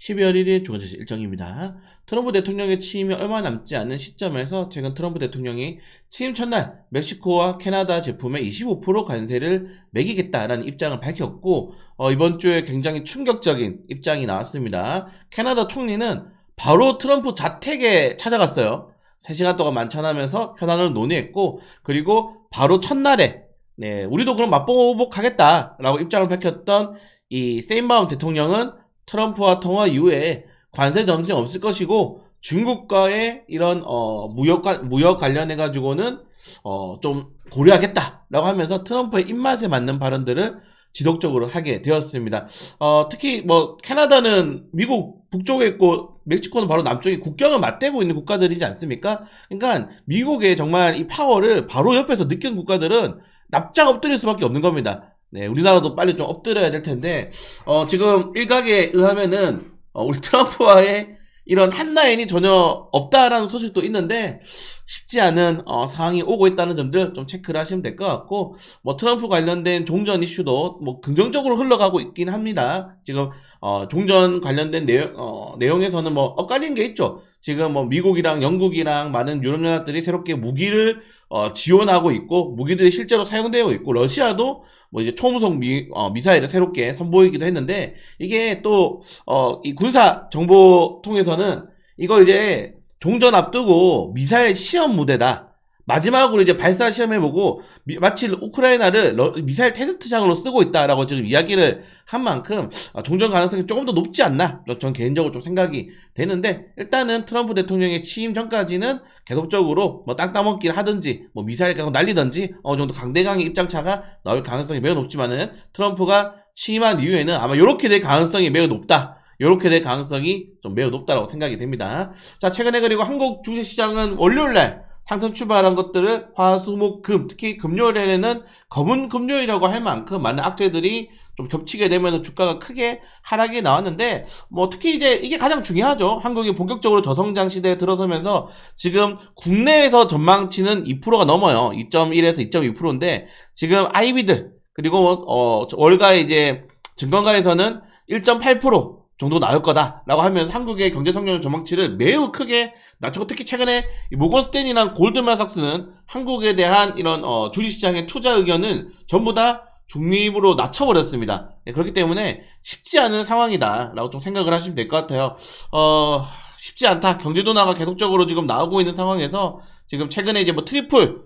12월 1일 주간지시 일정입니다. 트럼프 대통령의 취임이 얼마 남지 않은 시점에서 최근 트럼프 대통령이 취임 첫날 멕시코와 캐나다 제품에 25% 관세를 매기겠다라는 입장을 밝혔고 어, 이번 주에 굉장히 충격적인 입장이 나왔습니다. 캐나다 총리는 바로 트럼프 자택에 찾아갔어요. 3시간 동안 만찬하면서 현안을 논의했고 그리고 바로 첫날에 네, 우리도 그럼 맛보복하겠다라고 입장을 밝혔던 이 세인바움 대통령은 트럼프와 통화 이후에 관세 점진 없을 것이고 중국과의 이런 어, 무역 관- 무역 관련해 가지고는 어, 좀 고려하겠다라고 하면서 트럼프의 입맛에 맞는 발언들을 지속적으로 하게 되었습니다. 어, 특히 뭐 캐나다는 미국 북쪽에 있고 멕시코는 바로 남쪽에 국경을 맞대고 있는 국가들이지 않습니까? 그러니까 미국의 정말 이 파워를 바로 옆에서 느낀 국가들은 납작 엎드릴 수밖에 없는 겁니다. 네, 우리나라도 빨리 좀 엎드려야 될 텐데, 어, 지금 일각에 의하면은, 어, 우리 트럼프와의 이런 한라인이 전혀 없다라는 소식도 있는데, 쉽지 않은, 어, 상황이 오고 있다는 점들 좀 체크를 하시면 될 것 같고, 뭐, 트럼프 관련된 종전 이슈도 뭐, 긍정적으로 흘러가고 있긴 합니다. 지금, 어, 종전 관련된 내용, 어, 내용에서는 뭐, 엇갈린 게 있죠. 지금 뭐, 미국이랑 영국이랑 많은 유럽연합들이 새롭게 무기를 어, 지원하고 있고 무기들이 실제로 사용되고 있고 러시아도 뭐 이제 초음속 미, 어, 미사일을 새롭게 선보이기도 했는데 이게 또 어, 이 군사 정보 통해서는 이거 이제 종전 앞두고 미사일 시험 무대다. 마지막으로 이제 발사 시험해보고 미- 마치 우크라이나를 러- 미사일 테스트장으로 쓰고 있다라고 지금 이야기를 한 만큼 어, 종전 가능성이 조금 더 높지 않나 전 개인적으로 좀 생각이 되는데 일단은 트럼프 대통령의 취임 전까지는 계속적으로 뭐 땅 따먹기를 하든지 뭐 미사일 계속 날리든지 어느 정도 강대강의 입장차가 나올 가능성이 매우 높지만은 트럼프가 취임한 이후에는 아마 이렇게 될 가능성이 매우 높다. 이렇게 될 가능성이 좀 매우 높다고 생각이 됩니다. 자, 최근에 그리고 한국 주식시장은 월요일 날 상승 출발한 것들을 화수목금 특히 금요일에는 검은 금요일이라고 할 만큼 많은 악재들이 좀 겹치게 되면서 주가가 크게 하락이 나왔는데 뭐 특히 이제 이게 가장 중요하죠. 한국이 본격적으로 저성장 시대에 들어서면서 지금 국내에서 전망치는 2%가 넘어요. 2.1에서 2.2%인데 지금 IB들 그리고 어 월가 이제 증권가에서는 1.8% 정도 나올 거다라고 하면서 한국의 경제 성장 전망치를 매우 크게 낮췄고 특히 최근에 이 모건 스탠이랑 골드만삭스는 한국에 대한 이런 어, 주식시장의 투자 의견을 전부 다 중립으로 낮춰버렸습니다. 네, 그렇기 때문에 쉽지 않은 상황이다라고 좀 생각을 하시면 될 것 같아요. 어, 쉽지 않다. 경제 둔화가 계속적으로 지금 나오고 있는 상황에서 지금 최근에 이제 뭐 트리플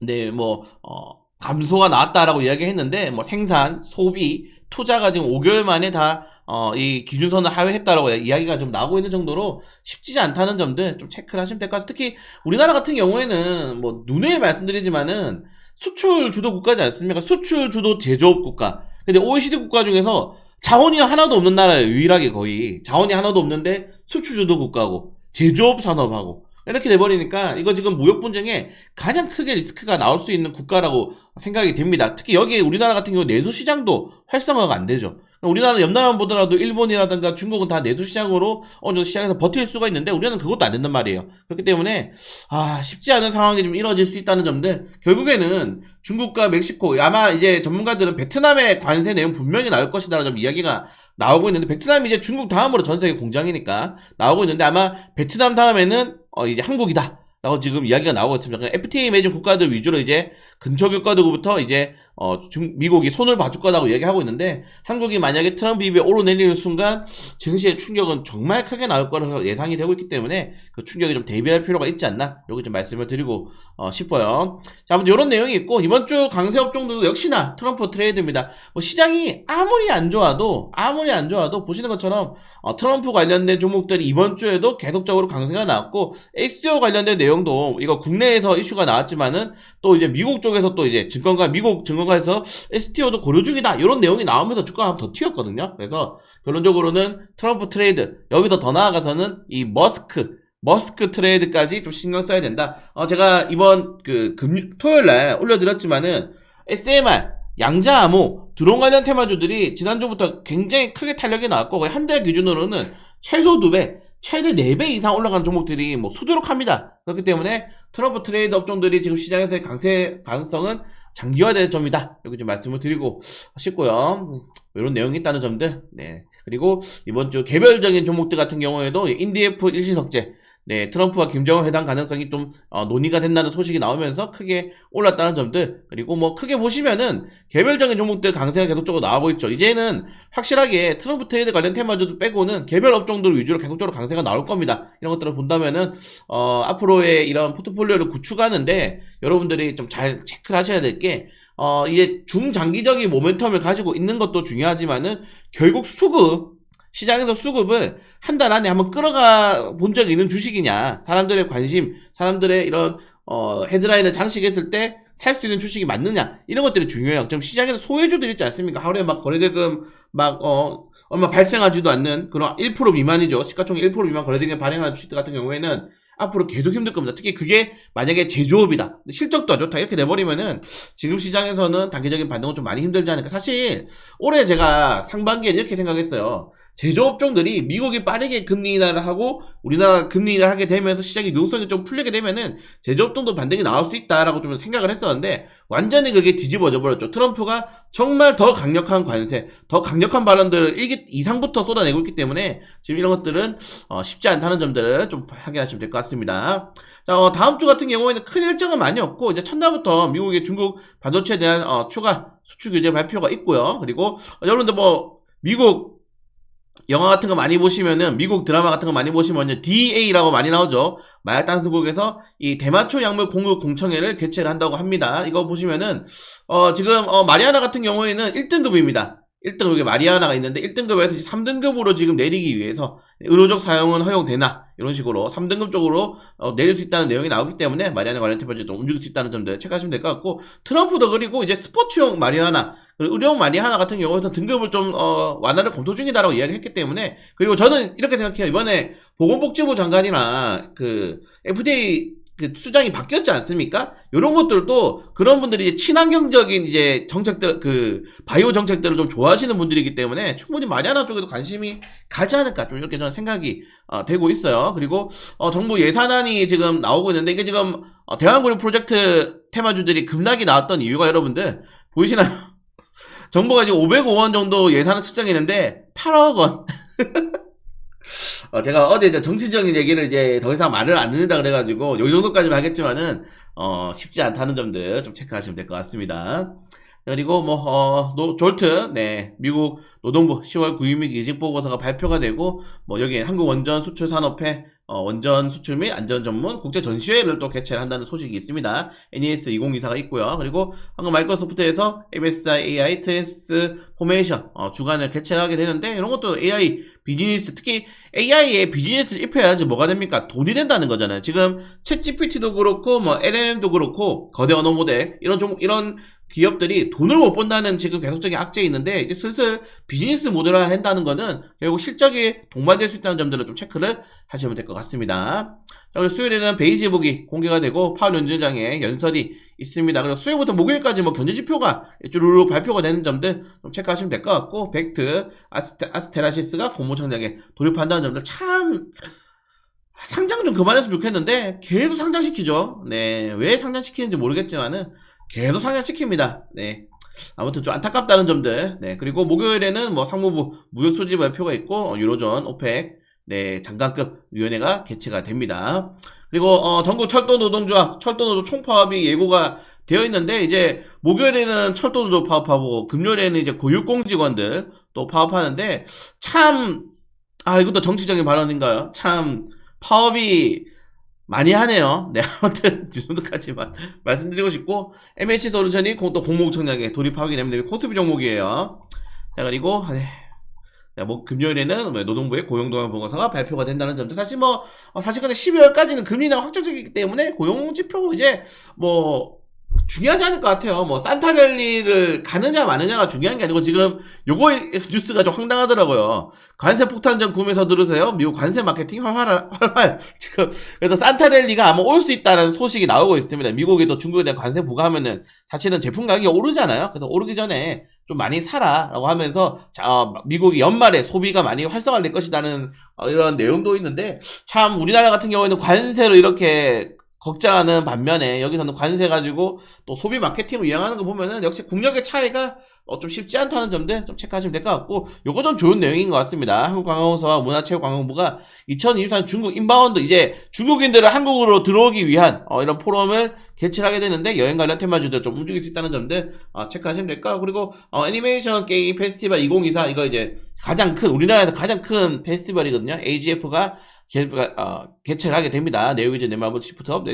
네, 뭐, 어, 감소가 나왔다라고 이야기했는데, 뭐, 생산, 소비, 투자가 지금 5개월 만에 다, 어, 이 기준선을 하회했다라고 이야기가 좀 나오고 있는 정도로 쉽지 않다는 점들 좀 체크를 하시면 될 것 같아요. 특히 우리나라 같은 경우에는 뭐, 눈에 말씀드리지만은 수출 주도 국가지 않습니까? 수출 주도 제조업 국가. 근데 OECD 국가 중에서 자원이 하나도 없는 나라예요. 유일하게 거의. 자원이 하나도 없는데 수출 주도 국가고, 제조업 산업하고. 이렇게 돼버리니까 이거 지금 무역 분쟁에 가장 크게 리스크가 나올 수 있는 국가라고 생각이 됩니다. 특히 여기 우리나라 같은 경우 내수 시장도 활성화가 안 되죠. 우리나라 옆나라만 보더라도 일본이라든가 중국은 다 내수 시장으로 어느 정도 시장에서 버틸 수가 있는데 우리는 그것도 안 된단 말이에요. 그렇기 때문에 아 쉽지 않은 상황이 좀 이뤄질 수 있다는 점들 결국에는 중국과 멕시코 아마 이제 전문가들은 베트남의 관세 내용 분명히 나올 것이다라는 좀 이야기가 나오고 있는데 베트남이 이제 중국 다음으로 전 세계 공장이니까 나오고 있는데 아마 베트남 다음에는 어 이제 한국이다. 라고 지금 이야기가 나오고 있습니다. 그러니까 FTA 맺은 국가들 위주로 이제 근처 국가들부터 이제 어 중, 미국이 손을 봐줄 거라고 이야기하고 있는데 한국이 만약에 트럼프 입에 오르내리는 순간 증시의 충격은 정말 크게 나올 거라고 예상이 되고 있기 때문에 그 충격에 좀 대비할 필요가 있지 않나 여기 좀 말씀을 드리고 어, 싶어요. 자, 아무튼 이런 내용이 있고 이번 주 강세 업종들도 역시나 트럼프 트레이드입니다. 뭐 시장이 아무리 안 좋아도 아무리 안 좋아도 보시는 것처럼 어, 트럼프 관련된 종목들이 이번 주에도 계속적으로 강세가 나왔고 SEO 관련된 내용도 이거 국내에서 이슈가 나왔지만은 또 이제 미국 쪽에서 또 이제 증권가 미국 증권 가에서 STO도 고려 중이다 이런 내용이 나오면서 주가가 더 튀었거든요. 그래서 결론적으로는 트럼프 트레이드 여기서 더 나아가서는 이 머스크 머스크 트레이드까지 좀 신경 써야 된다. 어 제가 이번 그 금, 토요일 날 올려드렸지만은 SMR 양자 암호 드론 관련 테마주들이 지난주부터 굉장히 크게 탄력이 나왔고 거의 한 달 기준으로는 최소 2배 최대 4배 이상 올라간 종목들이 뭐 수두룩합니다. 그렇기 때문에 트럼프 트레이드 업종들이 지금 시장에서의 강세 가능성은 장기화될 점이다. 여기 좀 말씀을 드리고 싶고요. 이런 내용이 있다는 점들. 네. 그리고 이번 주 개별적인 종목들 같은 경우에도 인디에프 일시석재 네, 트럼프와 김정은 회담 가능성이 좀 어, 논의가 된다는 소식이 나오면서 크게 올랐다는 점들 그리고 뭐 크게 보시면은 개별적인 종목들 강세가 계속적으로 나오고 있죠. 이제는 확실하게 트럼프 트레이드 관련 테마주도 빼고는 개별 업종들 위주로 계속적으로 강세가 나올 겁니다. 이런 것들을 본다면은 어, 앞으로의 이런 포트폴리오를 구축하는데 여러분들이 좀 잘 체크를 하셔야 될게 어, 이게 중장기적인 모멘텀을 가지고 있는 것도 중요하지만은 결국 수급 시장에서 수급을 한달 안에 한번 끌어가 본 적이 있는 주식이냐 사람들의 관심 사람들의 이런 어, 헤드라인을 장식했을 때 살 수 있는 주식이 맞느냐 이런 것들이 중요해요. 지금 시장에서 소외주들 있지 않습니까? 하루에 막 거래대금 막 어, 얼마 발생하지도 않는 그런 1% 미만이죠. 시가총액 1% 미만 거래대금 발행하는 주식 들 같은 경우에는 앞으로 계속 힘들 겁니다. 특히 그게 만약에 제조업이다. 실적도 안 좋다. 이렇게 내버리면은 지금 시장에서는 단기적인 반등은 좀 많이 힘들지 않을까. 사실 올해 제가 상반기에 이렇게 생각했어요. 제조업종들이 미국이 빠르게 금리 인하를 하고 우리나라가 금리 인하를 하게 되면서 시장이 유동성이 좀 풀리게 되면은 제조업종도 반등이 나올 수 있다라고 좀 생각을 했었는데 완전히 그게 뒤집어져 버렸죠. 트럼프가 정말 더 강력한 관세, 더 강력한 발언들을 일기 이상부터 쏟아내고 있기 때문에 지금 이런 것들은 어, 쉽지 않다는 점들을 좀 확인하시면 될 것 같습니다. 자, 어, 다음 주 같은 경우에는 큰 일정은 많이 없고 이제 첫날부터 미국의 중국 반도체에 대한 어, 추가 수출 규제 발표가 있고요. 그리고 어, 여러분들 뭐 미국 영화 같은 거 많이 보시면은 미국 드라마 같은 거 많이 보시면요 DA라고 많이 나오죠. 마약 단수국에서 이 대마초 약물 공급 공청회를 개최를 한다고 합니다. 이거 보시면은 어 지금 어 마리아나 같은 경우에는 1등급입니다 1등급에 마리아나가 있는데 1등급에서 3등급으로 지금 내리기 위해서 의료적 사용은 허용되나? 이런 식으로 3등급 쪽으로 어, 내릴 수 있다는 내용이 나오기 때문에 마리아나 관련 테마주 좀 움직일 수 있다는 점들 체크하시면 될 것 같고 트럼프도 그리고 이제 스포츠용 마리아나 그리고 의료용 마리아나 같은 경우에는 등급을 좀 어, 완화를 검토 중이다라고 이야기했기 때문에 그리고 저는 이렇게 생각해요. 이번에 보건복지부 장관이나 그 FDA 그 수장이 바뀌었지 않습니까? 이런 것들도 그런 분들이 친환경적인 이제 정책들 그 바이오 정책들을 좀 좋아하시는 분들이기 때문에 충분히 마리아나 쪽에도 관심이 가지 않을까 좀 이렇게 저는 생각이 어, 되고 있어요. 그리고 어, 정부 예산안이 지금 나오고 있는데 이게 지금 어, 대한고리 프로젝트 테마주들이 급락이 나왔던 이유가 여러분들 보이시나요? 정부가 지금 505원 정도 예산을 측정했는데 8억 원. 어, 제가 어제 이제 정치적인 얘기를 이제 더 이상 말을 안 듣는다 그래가지고 요 정도까지만 하겠지만은 어, 쉽지 않다는 점들 좀 체크하시면 될 것 같습니다. 그리고 뭐 어, 노, 졸트 네 미국 노동부 10월 9일 이직 보고서가 발표가 되고 뭐 여기 한국 원전 수출 산업회 어, 원전 수출 및 안전 전문 국제 전시회를 또 개최를 한다는 소식이 있습니다. NES 2024가 있고요. 그리고 한국 마이크로소프트에서 MSI AI 트랜스포메이션 어, 주간을 개최하게 되는데 이런 것도 AI 비즈니스 특히 AI에 비즈니스를 입혀야지 뭐가 됩니까? 돈이 된다는 거잖아요. 지금 챗 GPT도 그렇고 뭐 LLM도 그렇고 거대 언어 모델 이런 종 이런 기업들이 돈을 못 번다는 지금 계속적인 악재에 있는데 이제 슬슬 비즈니스 모델화 한다는 거는 결국 실적이 동반될 수 있다는 점들을 좀 체크를 하시면 될 것 같습니다. 자, 그리고 수요일에는 베이지북이 공개가 되고 파월 연주장의 연설이 있습니다. 그리고 수요일부터 목요일까지 뭐 견제 지표가 쭈루루 발표가 되는 점들 좀 체크하시면 될 것 같고 벡트, 아스테, 아스테라시스가 공모청량에 돌입한다는 점들 참 상장 좀 그만했으면 좋겠는데 계속 상장시키죠. 네, 왜 상장시키는지 모르겠지만은 계속 상장시킵니다. 네. 아무튼 좀 안타깝다는 점들. 네. 그리고 목요일에는 뭐 상무부 무역 수지 발표가 있고 어, 유로존, 오펙, 네 장관급 위원회가 개최가 됩니다. 그리고 어, 전국 철도 노동조합, 철도 노조 총파업이 예고가 되어 있는데 이제 목요일에는 철도 노조 파업하고 금요일에는 이제 고육공직원들 또 파업하는데 참 아 이것도 정치적인 발언인가요? 참 파업이 많이 하네요. 네, 아무튼 이 정도까지만 말씀드리고 싶고 MH 서울천이 또 공모청량에 돌입하게 됩니다. 코스피 종목이에요. 자 그리고 네. 자, 뭐 금요일에는 뭐 노동부의 고용동향 보고서가 발표가 된다는 점도 사실 뭐 어, 사실 근데 12월까지는 금리 인하가 확정적이기 때문에 고용 지표 이제 뭐 중요하지 않을 것 같아요. 뭐 산타 랠리를 가느냐 마느냐가 중요한 게 아니고 지금 요거 뉴스가 좀 황당하더라고요. 관세 폭탄 전 구매서 들으세요. 미국 관세 마케팅 활활 활활 지금 그래서 산타 랠리가 아마 올 수 있다는 소식이 나오고 있습니다. 미국이 또 중국에 대한 관세 부과하면은 사실은 제품 가격이 오르잖아요. 그래서 오르기 전에 좀 많이 사라라고 하면서 자, 어, 미국이 연말에 소비가 많이 활성화될 것이라는 어, 이런 내용도 있는데 참 우리나라 같은 경우에는 관세로 이렇게 걱정하는 반면에 여기서는 관세 가지고 또 소비 마케팅을 이용하는 거 보면은 역시 국력의 차이가 어, 좀 쉽지 않다는 점들 좀 체크하시면 될 것 같고 요거 좀 좋은 내용인 것 같습니다. 한국관광부와 문화체육관광부가 2023 중국 인바운드 이제 중국인들을 한국으로 들어오기 위한 어, 이런 포럼을 개최하게 되는데 여행 관련 테마주들 좀 움직일 수 있다는 점들 어, 체크하시면 될 것 같고 그리고 어, 애니메이션 게임 페스티벌 2024 이거 이제 가장 큰 우리나라에서 가장 큰 페스티벌이거든요. AGF가 개, 어, 개최를 하게 됩니다. 네오위즈 네마블 시프트업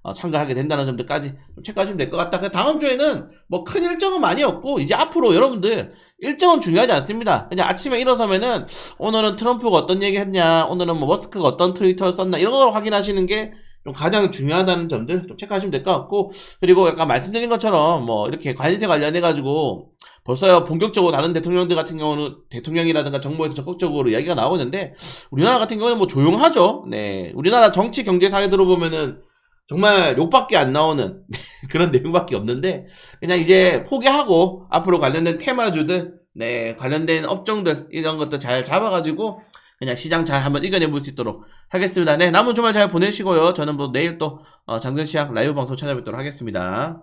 어, 참가하게 된다는 점들까지 좀 체크하시면 될 것 같다. 그 다음 주에는 뭐 큰 일정은 많이 없고 이제 앞으로 여러분들 일정은 중요하지 않습니다. 그냥 아침에 일어서면은 오늘은 트럼프가 어떤 얘기 했냐, 오늘은 뭐 머스크가 어떤 트위터를 썼나 이런 걸 확인하시는 게 좀 가장 중요하다는 점들 좀 체크하시면 될 것 같고 그리고 약간 말씀드린 것처럼 뭐 이렇게 관세 관련해 가지고 벌써 본격적으로 다른 대통령들 같은 경우는 대통령이라든가 정부에서 적극적으로 이야기가 나오는데 우리나라 같은 경우는 뭐 조용하죠. 네, 우리나라 정치 경제 사회 들어보면은 정말 욕밖에 안 나오는 그런 내용밖에 없는데 그냥 이제 포기하고 앞으로 관련된 테마주들 네 관련된 업종들 이런 것도 잘 잡아가지고 그냥 시장 잘 한번 이겨내 볼 수 있도록 하겠습니다. 네 남은 주말 잘 보내시고요. 저는 뭐 내일 또 어, 장전 시장 라이브 방송 찾아뵙도록 하겠습니다.